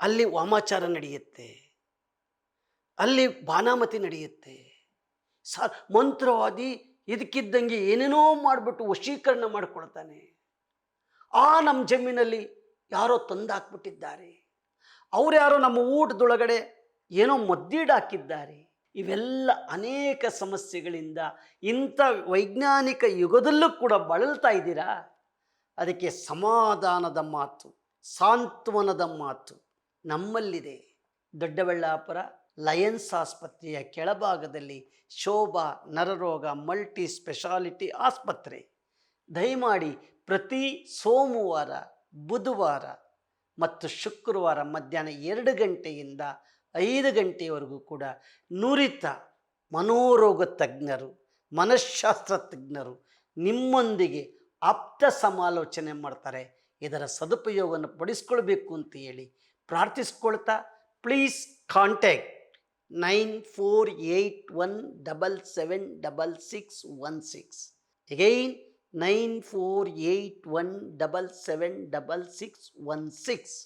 ಅಲ್ಲಿ ವಾಮಾಚಾರ ನಡೆಯುತ್ತೆ. ಅಲ್ಲಿ ಬಾನಾಮತಿ ನಡೆಯುತ್ತೆ. ಸ ಮಂತ್ರವಾದಿ ಇದಕ್ಕಿದ್ದಂಗೆ ಏನೇನೋ ಮಾಡಿಬಿಟ್ಟು ವಶೀಕರಣ ಮಾಡ್ಕೊಳ್ತಾನೆ. ಆ ನಮ್ಮ ಜಮೀನಲ್ಲಿ ಯಾರೋ ತಂದಾಕ್ಬಿಟ್ಟಿದ್ದಾರೆ. ಅವ್ರು ಯಾರೋ ನಮ್ಮ ಊಟದೊಳಗಡೆ ಏನೋ ಮದ್ದೀಡಾಕಿದ್ದಾರೆ ಇವೆಲ್ಲ ಅನೇಕ ಸಮಸ್ಯೆಗಳಿಂದ ಇಂಥ ವೈಜ್ಞಾನಿಕ ಯುಗದಲ್ಲೂ ಕೂಡ ಬಳಲ್ತಾ ಇದ್ದೀರಾ? ಅದಕ್ಕೆ ಸಮಾಧಾನದ ಮಾತು, ಸಾಂತ್ವನದ ಮಾತು. ನಮ್ಮಲ್ಲಿದೆ. ದೊಡ್ಡಬಳ್ಳಾಪುರ ಲಯನ್ಸ್ ಆಸ್ಪತ್ರೆಯ ಕೆಳಭಾಗದಲ್ಲಿ ಶೋಭಾ ನರರೋಗ ಮಲ್ಟಿ ಸ್ಪೆಷಾಲಿಟಿ ಆಸ್ಪತ್ರೆ. ದಯಮಾಡಿ ಪ್ರತಿ ಸೋಮವಾರ, ಬುಧವಾರ ಮತ್ತು ಶುಕ್ರವಾರ ಮಧ್ಯಾಹ್ನ ಎರಡು ಗಂಟೆಯಿಂದ ಐದು ಗಂಟೆಯವರೆಗೂ ಕೂಡ ನುರಿತ ಮನೋರೋಗ ತಜ್ಞರು ಮನಃಶಾಸ್ತ್ರ ತಜ್ಞರು ನಿಮ್ಮೊಂದಿಗೆ ಆಪ್ತ ಸಮಾಲೋಚನೆ ಮಾಡ್ತಾರೆ. ಇದರ ಸದುಪಯೋಗವನ್ನು ಪಡಿಸ್ಕೊಳ್ಬೇಕು ಅಂತ ಹೇಳಿ ಪ್ರಾರ್ಥಿಸ್ಕೊಳ್ತಾ please contact nine four eight one double seven double six one six again nine four eight one double seven double six one six